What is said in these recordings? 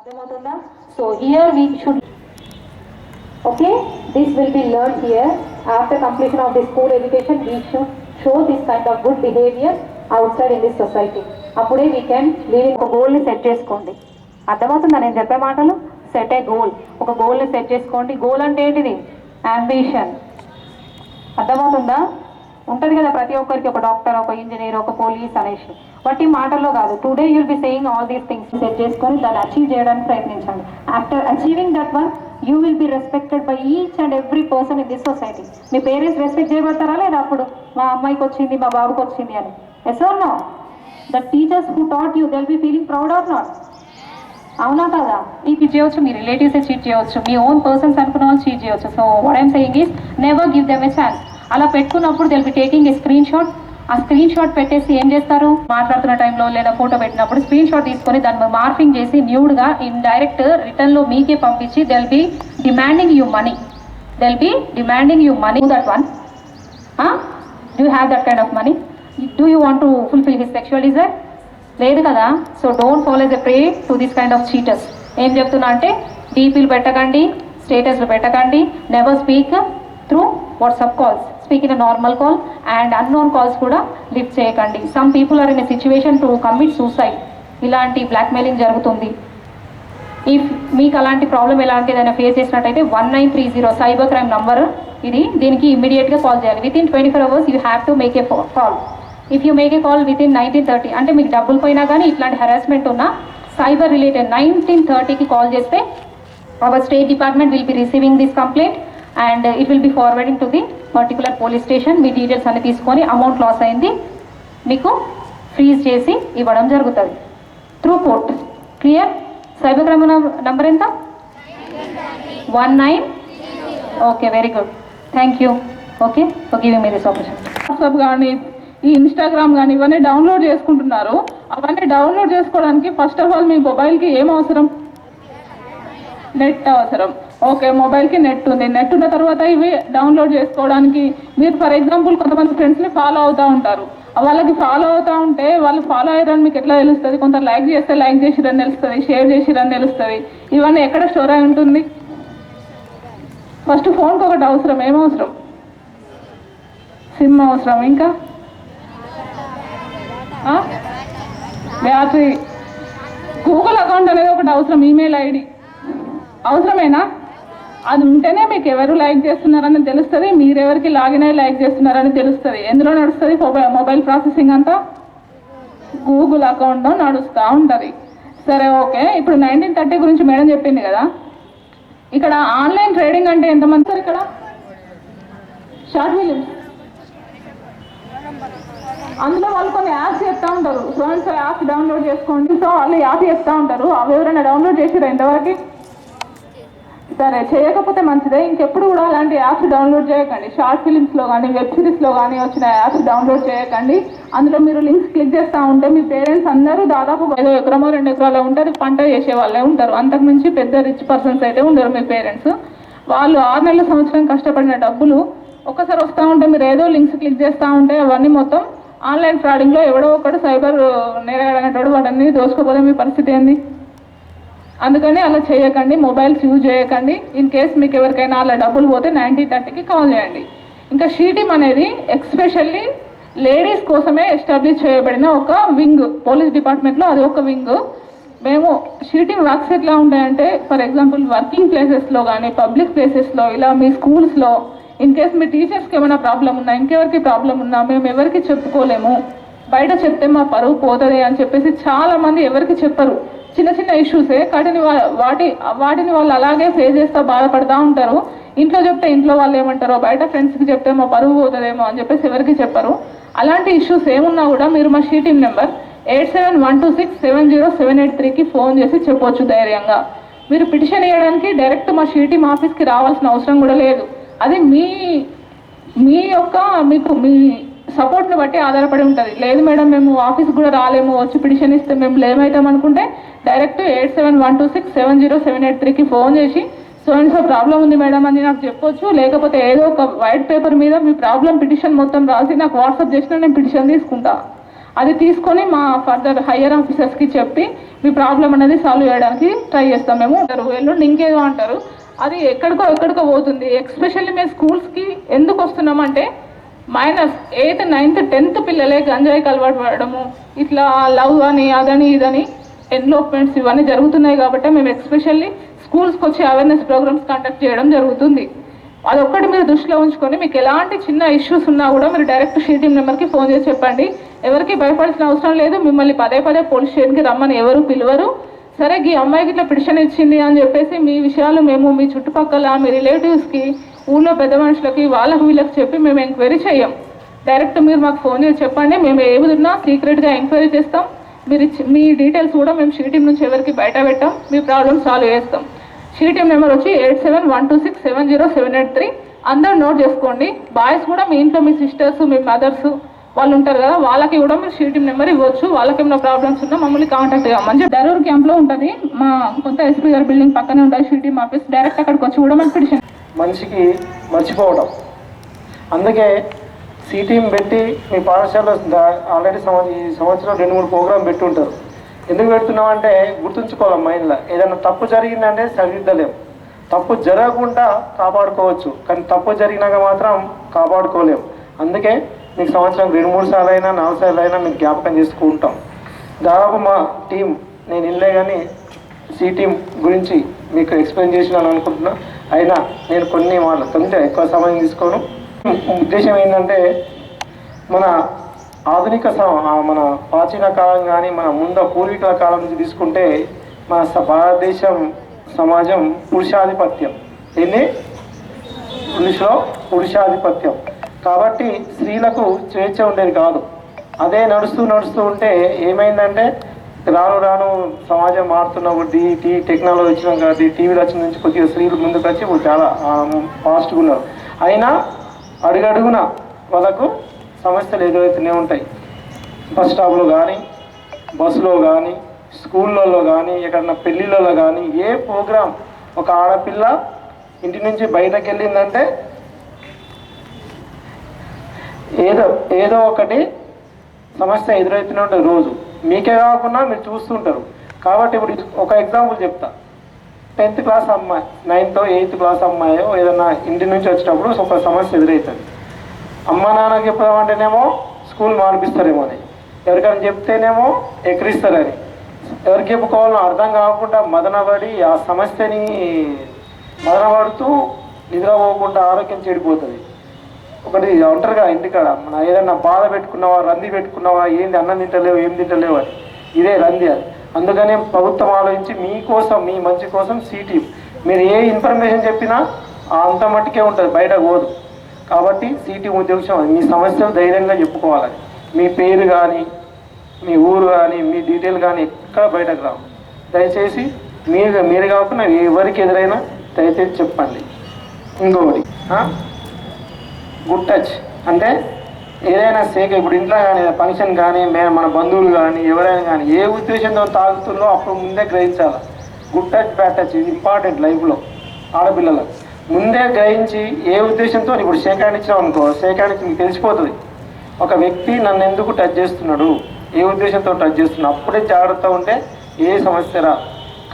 అర్థమవుతుందా? So here we should okay this will be learn here after completion of the school education we should show this kind of good behaviour outside in this society అప్పుడే we can leaving ఒక గోల్ని set చేసుకోండి. అర్థమవుతుందా నేను చెప్పే మాటలు? Set ఏ goal ఒక గోల్ని సెట్ చేసుకోండి. గోల్ అంటే ఏంటిది? అంబిషన్ అర్థమవుతుందా? ఉంటుంది కదా ప్రతి ఒక్కరికి ఒక డాక్టర్ ఒక ఇంజనీర్ ఒక పోలీస్ అనేసి. వాటి మాటల్లో కాదు. Today you'll be saying all these things set చేసుకొని దాన్ని అచీవ్ చేయడానికి ప్రయత్నించండి. After achieving that one you will be respected by each and every person in this society me parents respect చేయబడతారా లేదా అప్పుడు? మా అమ్మాయికి వచ్చింది మా బాబుకి వచ్చింది అని. Yes or no the teachers who taught you they'll be feeling proud or not అవునా కదా? ఈ చేయవచ్చు మీ రిలేటివ్స్ చీట్ చేయవచ్చు మీ ఓన్ పర్సన్స్ అనుకున్న వాళ్ళు చీట్ చేయవచ్చు. So what I'm saying is never give them a chance అలా పెట్టుకున్నప్పుడు they'll be taking a screenshot ఆ స్క్రీన్ షాట్ పెట్టేసి ఏం చేస్తారు? మాట్లాడుతున్న టైంలో లేదా ఫోటో పెట్టినప్పుడు స్క్రీన్ షాట్ తీసుకొని దాన్ని మార్పింగ్ చేసి న్యూడ్గా ఇన్ డైరెక్ట్ రిటర్న్లో మీకే పంపించి they'll be demanding you money they'll be demanding you money that one do have that kind of money do you want to fulfil his sexual desire లేదు కదా. So don't follow a prey to this kind of cheaters ఏం చెప్తున్నా అంటే డీపీలు పెట్టకండి స్టేటస్లు పెట్టకండి never speak through WhatsApp calls speak in normal call and unknown calls కూడా లిఫ్ట్ చేయకండి. Some people are in situation to commit suicide ఇలాంటి బ్లాక్మెయిలింగ్ జరుగుతుంది. ఇఫ్ మీకు అలాంటి ప్రాబ్లం ఎలాంటి ఏదైనా ఫేస్ చేసినట్టయితే one nine three zero cyber crime number ఇది దీనికి ఇమీడియట్గా కాల్ చేయాలి. Within twenty four hours you have to make a call if you make a call within nineteen thirty అంటే మీకు డబ్బులు పోయినా కానీ ఇట్లాంటి హెరాస్మెంట్ ఉన్న సైబర్ రిలేటెడ్ నైన్టీన్ థర్టీకి కాల్ చేస్తే our state department will be receiving this complaint and it will be forwarding to the particular police station me details అన్ని తీసుకొని అమౌంట్ లాస్ అయింది. మీకు ఫ్రీజ్ చేసి ఇవ్వడం జరుగుతుంది. Through court clear cyber crime number ఎంత? One nine okay very good thank you okay okay giving me this opportunity WhatsApp కానీ ఈ ఇన్స్టాగ్రామ్ కానీ ఇవన్నీ డౌన్లోడ్ చేసుకుంటున్నారు. అవన్నీ డౌన్లోడ్ చేసుకోవడానికి ఫస్ట్ ఆఫ్ ఆల్ మీ మొబైల్కి ఏం అవసరం? నెట్ అవసరం. ఓకే మొబైల్కి నెట్ ఉంది. నెట్ ఉన్న తర్వాత ఇవి డౌన్లోడ్ చేసుకోవడానికి మీరు ఫర్ ఎగ్జాంపుల్ కొంతమంది ఫ్రెండ్స్ని ఫాలో అవుతూ ఉంటారు. వాళ్ళకి ఫాలో అవుతూ ఉంటే వాళ్ళు ఫాలో అయ్యారని మీకు ఎట్లా తెలుస్తుంది? కొంత లైక్ చేస్తే లైక్ చేసిరని తెలుస్తుంది షేర్ చేసిరని తెలుస్తుంది. ఇవన్నీ ఎక్కడ స్టోర్ అయి ఉంటుంది? ఫస్ట్ ఫోన్కి ఒకటి అవసరం. ఏం అవసరం? సిమ్ అవసరం. ఇంకా? బ్యాటరీ. గూగుల్ అకౌంట్ అనేది ఒకటి అవసరం. Email ID. అవసరమేనా? అది ఉంటేనే మీకు ఎవరు లైక్ చేస్తున్నారని తెలుస్తుంది మీరెవరికి లాగిన్ అయ్యి లైక్ చేస్తున్నారని తెలుస్తుంది. ఎందులో నడుస్తుంది? మొబైల్ మొబైల్ ప్రాసెసింగ్ అంతా? గూగుల్ అకౌంట్లో నడుస్తూ ఉంటుంది. సరే ఓకే. ఇప్పుడు నైన్టీన్ థర్టీ గురించి మేడం చెప్పింది కదా. ఇక్కడ ఆన్లైన్ ట్రేడింగ్ అంటే ఎంతమంది సార్ ఇక్కడ? Short films. అందులో వాళ్ళు కొన్ని యాప్స్ చెప్తా ఉంటారు. సో అండ్ సో డౌన్లోడ్ చేసుకోండి. సో వాళ్ళు యాప్ చెప్తా ఉంటారు. అవి ఎవరైనా డౌన్లోడ్ చేసిరా ఇంతవరకు? సరే చేయకపోతే మంచిదే. ఇంకెప్పుడు కూడా అలాంటి యాప్స్ డౌన్లోడ్ చేయకండి. షార్ట్ ఫిలిమ్స్లో కానీ వెబ్ సిరీస్లో కానీ వచ్చిన యాప్స్ డౌన్లోడ్ చేయకండి. అందులో మీరు లింక్స్ క్లిక్ చేస్తూ ఉంటే మీ పేరెంట్స్ అందరూ దాదాపు ఏదో ఎకరమో రెండు ఎకరాలు ఉంటుంది పంట చేసే వాళ్ళే ఉంటారు. అంతకు మించి పెద్ద రిచ్ పర్సన్స్ అయితే ఉండరు మీ పేరెంట్స్. వాళ్ళు ఆరు నెలల సంవత్సరం కష్టపడిన డబ్బులు ఒక్కసారి వస్తూ ఉంటే మీరు ఏదో లింక్స్ క్లిక్ చేస్తూ ఉంటే అవన్నీ మొత్తం ఆన్లైన్ ఫ్రాడింగ్లో ఎవడో ఒకడు సైబర్ నేరగడనేటోడు వాడన్నీ దోసుకోపోతే మీ పరిస్థితి ఏంది? అందుకని అలా చేయకండి మొబైల్స్ యూజ్ చేయకండి. ఇన్ కేస్ మీకు ఎవరికైనా అలా డబ్బులు పోతే నైన్టీ థర్టీకి కాల్ చేయండి. ఇంకా షీటిమ్ అనేది ఎక్స్పెషల్లీ లేడీస్ కోసమే ఎస్టాబ్లిష్ చేయబడిన ఒక వింగ్ పోలీస్ డిపార్ట్మెంట్లో అది ఒక వింగ్ మేము షీటింగ్ వర్క్స్ ఎట్లా ఉంటాయంటే ఫర్ ఎగ్జాంపుల్ వర్కింగ్ ప్లేసెస్లో కానీ పబ్లిక్ ప్లేసెస్లో ఇలా మీ స్కూల్స్లో ఇన్ కేస్ మీ టీచర్స్కి ఏమైనా ప్రాబ్లం ఉన్నా ఇంకెవరికి ప్రాబ్లం ఉన్నా మేము ఎవరికి చెప్పుకోలేము. బయట చెప్తే మా పరువు పోతుంది అని చెప్పేసి చాలా మంది ఎవరికి చెప్పరు. చిన్న చిన్న ఇష్యూసే వాటిని వాటి వాటిని వాళ్ళు అలాగే ఫేస్ చేస్తూ బాధపడతా ఉంటారు. ఇంట్లో చెప్తే ఇంట్లో వాళ్ళు ఏమంటారో బయట ఫ్రెండ్స్కి చెప్తే మా పరువు పోతుందేమో అని చెప్పేసి ఎవరికి చెప్పరు. అలాంటి ఇష్యూస్ ఏమున్నా కూడా మీరు మా sheeting number eight seven one two six seven zero seven eight త్రీకి ఫోన్ చేసి చెప్పొచ్చు ధైర్యంగా. మీరు పిటిషన్ వేయడానికి డైరెక్ట్ మా షీటింగ్ ఆఫీస్కి రావాల్సిన అవసరం కూడా లేదు. అది మీ మీ యొక్క మీకు మీ సపోర్ట్ని బట్టి ఆధారపడి ఉంటుంది. లేదు మేడం మేము ఆఫీస్ కూడా రాలేము వచ్చి పిటిషన్ ఇస్తే మేము లేమవుతాం అనుకుంటే direct eight seven one two six seven zero seven eight త్రీకి ఫోన్ చేసి సో అండ్ సో ప్రాబ్లం ఉంది మేడం అని నాకు చెప్పొచ్చు. లేకపోతే ఏదో ఒక వైట్ పేపర్ మీద మీ ప్రాబ్లం పిటిషన్ మొత్తం రాసి నాకు వాట్సాప్ చేసినా నేను పిటిషన్ తీసుకుంటా. అది తీసుకొని మా ఫర్దర్ హయ్యర్ ఆఫీసర్స్కి చెప్పి మీ ప్రాబ్లం అనేది సాల్వ్ చేయడానికి ట్రై చేస్తాం మేము అంటారు. ఎల్లుండి ఇంకేదో అంటారు. అది ఎక్కడికో ఎక్కడికో పోతుంది. ఎక్స్పెషల్లీ మేము స్కూల్స్కి ఎందుకు వస్తున్నామంటే మైనస్ ఎయిత్ నైన్త్ టెన్త్ పిల్లలే గంజాయికి అలవాటు పడడము ఇట్లా లవ్ అని అదని ఇదని ఎన్లోప్మెంట్స్ ఇవన్నీ జరుగుతున్నాయి కాబట్టి మేము ఎక్స్పెషల్లీ స్కూల్స్కి వచ్చి అవేర్నెస్ ప్రోగ్రామ్స్ కండక్ట్ చేయడం జరుగుతుంది. అదొక్కటి మీరు దృష్టిలో ఉంచుకొని మీకు ఎలాంటి చిన్న ఇష్యూస్ ఉన్నా కూడా మీరు డైరెక్ట్ షీ టీమ్ నెంబర్కి ఫోన్ చేసి చెప్పండి. ఎవరికి భయపడాల్సిన అవసరం లేదు. మిమ్మల్ని పదే పదే పోలీస్ స్టేషన్కి రమ్మని ఎవరు పిలవరు. సరే ఈ అమ్మాయికి ఇట్లా పిటిషన్ ఇచ్చింది అని చెప్పేసి మీ విషయాలు మేము మీ చుట్టుపక్కల మీ రిలేటివ్స్కి ఊళ్ళో పెద్ద మనుషులకి వాళ్ళకి వీళ్ళకి చెప్పి మేము ఎంక్వైరీ చేయం. డైరెక్ట్ మీరు మాకు ఫోన్ చేసి చెప్పండి మేము ఏమున్నా సీక్రెట్గా ఎంక్వైరీ చేస్తాం. మీరు మీ డీటెయిల్స్ కూడా మేము షీటీం నుంచి ఎవరికి బయట పెట్టాం మీ ప్రాబ్లమ్ సాల్వ్ చేస్తాం. షీటీం నెంబర్ వచ్చి eight seven one two six seven zero seven eight three. అందరూ నోట్ చేసుకోండి బాయ్స్ కూడా మీ ఇంట్లో మీ సిస్టర్స్ మీ మదర్స్ వాళ్ళు ఉంటారు కదా వాళ్ళకి కూడా మీరు షీటీం నెంబర్ ఇవ్వచ్చు. వాళ్ళకి ఏమైనా ప్రాబ్లమ్స్ ఉన్నా మమ్మల్ని కాంటాక్ట్ కావమని చెప్పి. డరూర్ క్యాంప్లో ఉంటుంది మా కొత్త ఎస్పీ గారి బిల్డింగ్ పక్కనే ఉంటుంది షీటీం ఆఫీస్. డైరెక్ట్ అక్కడికి వచ్చి కూడా మనం పిటిషన్ మనిషికి మర్చిపోవడం అందుకే సీటీం పెట్టి మీ పాఠశాలలో ఆల్రెడీ సంవత్సరం ఈ సంవత్సరం రెండు మూడు ప్రోగ్రాం పెట్టుంటారు. ఎందుకు ఎందుకు పెడుతున్నామంటే గుర్తుంచుకోవాలి మైండ్లో ఏదైనా తప్పు జరిగిందంటే సరిదిద్దలేము తప్పు జరగకుండా కాపాడుకోవచ్చు. కానీ తప్పు జరిగినాక మాత్రం కాపాడుకోలేం. అందుకే మీకు సంవత్సరం రెండు మూడు సార్లు అయినా నాలుగు సార్లు అయినా మీకు జ్ఞాపకం చేసుకుంటాం. దాదాపు మా టీం నేను ఇల్లే కానీ సి టీం గురించి మీకు ఎక్స్ప్లెయిన్ చేసినాను అనుకుంటున్నా. అయినా నేను కొన్ని మాట్లాడుతుంటే ఎక్కువ సమయం తీసుకోను. ఉద్దేశం ఏంటంటే మన ఆధునిక మన ప్రాచీన కాలం కానీ మన ముందు పూర్వీకుల కాలం నుంచి తీసుకుంటే మన భారతదేశం సమాజం పురుషాధిపత్యం. ఏంది? పురుషులో పురుషాధిపత్యం. కాబట్టి స్త్రీలకు స్వేచ్ఛ ఉండేది కాదు. అదే నడుస్తూ నడుస్తూ ఉంటే ఏమైందంటే రాను రాను సమాజం మారుతున్న కొద్దీ టీ టెక్నాలజీ వచ్చిన కాబట్టి టీవీలు వచ్చిన నుంచి కొద్దిగా స్త్రీలు ముందుకు వచ్చి ఇప్పుడు చాలా ఫాస్ట్గా ఉన్నారు. అయినా అడుగడుగున వాళ్ళకు సమస్యలు ఎదురవుతూనే ఉంటాయి. బస్ స్టాప్లో కానీ బస్సులో కానీ స్కూళ్ళల్లో కానీ ఎక్కడన్నా పెళ్ళిళ్ళలో కానీ ఏ ప్రోగ్రాం ఒక ఆడపిల్ల ఇంటి నుంచి బయటకు వెళ్ళిందంటే ఏదో ఏదో ఒకటి సమస్య ఎదురవుతూనే ఉంటుంది రోజు. మీకే కాకుండా మీరు చూస్తుంటారు. కాబట్టి ఇప్పుడు ఒక ఎగ్జాంపుల్ చెప్తా. టెన్త్ క్లాస్ అమ్మాయి నైన్త్ ఎయిత్ క్లాస్ అమ్మాయో ఏదన్నా ఇంటి నుంచి వచ్చేటప్పుడు ఒక సమస్య ఎదురవుతుంది అమ్మ నాన్నకి చెప్దామంటేనేమో స్కూల్ మార్పిస్తారేమో అని. ఎవరికైనా చెప్తేనేమో ఎక్కిరిస్తారని. ఎవరికి చెప్పుకోవాలో అర్థం కాకుండా మదనపడి ఆ సమస్యని మదనపడుతూ నిద్రపోకుండా ఆరోగ్యం చెడిపోతుంది. ఒకటి ఒంటరిగా ఇంటికాడ మన ఏదైనా బాధ పెట్టుకున్నావా రంది పెట్టుకున్నావా ఏంది అన్నం తింటలేవు ఏం తింటలేవు అని. ఇదే రంది అది. అందుకనే ప్రభుత్వం ఆలోచించి మీకోసం మీ మంచి కోసం సీటీ. మీరు ఏ ఇన్ఫర్మేషన్ చెప్పినా ఆ అంత మట్టుకే ఉంటుంది బయటకు పోదు. కాబట్టి సీటీ ఉద్యోగం మీ సమస్యలు ధైర్యంగా చెప్పుకోవాలి. మీ పేరు కానీ మీ ఊరు కానీ మీ డీటెయిల్ కానీ ఎక్కడ బయటకు రావు. దయచేసి మీరు మీరు కాకుండా ఎవరికి ఎదురైనా దయచేసి చెప్పండి. ఇంకొకటి గుడ్ టచ్. అంటే ఏదైనా సేక ఇప్పుడు ఇంట్లో కానీ ఫంక్షన్ కానీ మేము మన బంధువులు కానీ ఎవరైనా కానీ ఏ ఉద్దేశంతో తాగుతుందో అప్పుడు ముందే గ్రహించాలి. గుడ్ టచ్ బ్యాడ్ టచ్ ఇది ఇంపార్టెంట్ లైఫ్లో ఆడపిల్లలకు. ముందే గ్రహించి ఏ ఉద్దేశంతో ఇప్పుడు సేకాన్ని ఇచ్చాం అనుకో సేకానికి మీకు తెలిసిపోతుంది. ఒక వ్యక్తి నన్ను ఎందుకు టచ్ చేస్తున్నాడు? ఏ ఉద్దేశంతో టచ్ చేస్తున్నాడు? అప్పుడే జాగ్రత్త ఉంటే ఏ సమస్య రా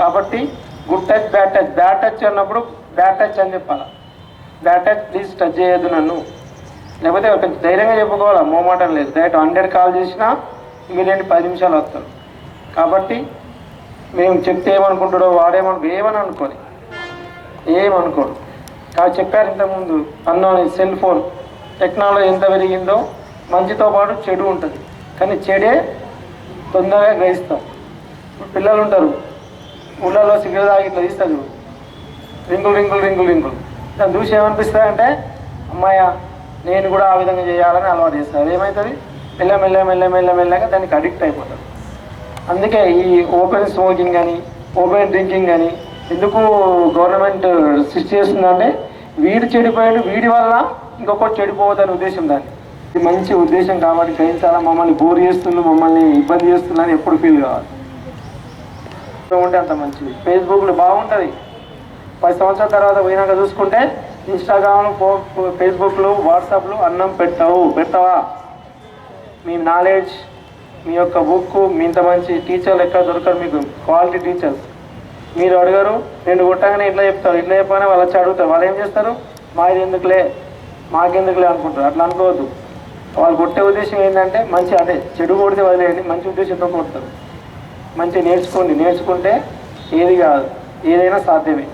కాబట్టి good touch bad touch bad touch అన్నప్పుడు బ్యాడ్ టచ్ అని చెప్పాలి. బ్యాడ్ టచ్ ప్లీజ్ టచ్ చేయొద్దు నన్ను. లేకపోతే కొంచెం ధైర్యంగా చెప్పుకోవాలి? మోమాటం లేదు. డైరెక్ట్ హండ్రెడ్ కాల్ చేసినా ఇమీడియట్ పది నిమిషాలు వస్తారు కాబట్టి మేము చెప్తే ఏమనుకుంటాడో వాడేమనుకో ఏమని అనుకోని ఏమనుకోడు. కాబట్టి చెప్పారు ఇంతకుముందు అన్నోని సెల్ ఫోన్ టెక్నాలజీ ఎంత పెరిగిందో మంచితో పాటు చెడు ఉంటుంది. కానీ చెడే తొందరగా గ్రహిస్తాం. ఇప్పుడు పిల్లలు ఉంటారు. ఊళ్ళలో సిగరెట్ తాగి ఇట్లా తీస్తారు. రింగులు రింగులు రింగులు రింగులు. దాన్ని చూసి ఏమనిపిస్తుంది అంటే అమ్మాయ నేను కూడా ఆ విధంగా చేయాలని అలవాటు చేస్తారు ఏమవుతుంది మెల్ల మెల్ల మెల్ల మెల్ల మెల్లగా దానికి అడిక్ట్ అయిపోతారు అందుకే ఈ ఓపెన్ స్మోకింగ్ అని ఓపెన్ డ్రింకింగ్ అని ఎందుకు గవర్నమెంట్ సృష్టి చేస్తుందంటే వీడు చెడిపోయాడు వీడి వల్ల ఇంకొకటి చెడిపోవద్దని ఉద్దేశం దాన్ని. ఇది మంచి ఉద్దేశం కాబట్టి గ్రహించాలా? మమ్మల్ని బోర్ చేస్తుంది మమ్మల్ని ఇబ్బంది చేస్తుందని ఎప్పుడు ఫీల్ కావాలి ఉంటే అంత మంచిది. ఫేస్బుక్లో బాగుంటుంది. పది సంవత్సరాల తర్వాత పోయినాక చూసుకుంటే ఇన్స్టాగ్రామ్ ఫేస్బుక్లు వాట్సాప్లు అన్నం పెట్టవు పెట్టవా మీ నాలెడ్జ్ మీ యొక్క బుక్ మీ ఇంత మంచి టీచర్లు ఎక్కడ దొరకరు మీకు. Quality teachers. మీరు అడగరు రెండు కొట్టగానే ఇట్లా చెప్తారు. ఇట్లా చెప్పగానే వాళ్ళు వచ్చి అడుగుతారు. వాళ్ళు ఏం చేస్తారు? మాది ఎందుకులే? మాకెందుకులే అనుకుంటారు. అట్లా అనుకోవద్దు. వాళ్ళు కొట్టే ఉద్దేశం ఏంటంటే మంచి అదే చెడు కొడితే వదిలేయండి. మంచి ఉద్దేశంతో కొడతారు. మంచి నేర్చుకోండి. నేర్చుకుంటే ఏది కాదు. ఏదైనా సాధ్యమే.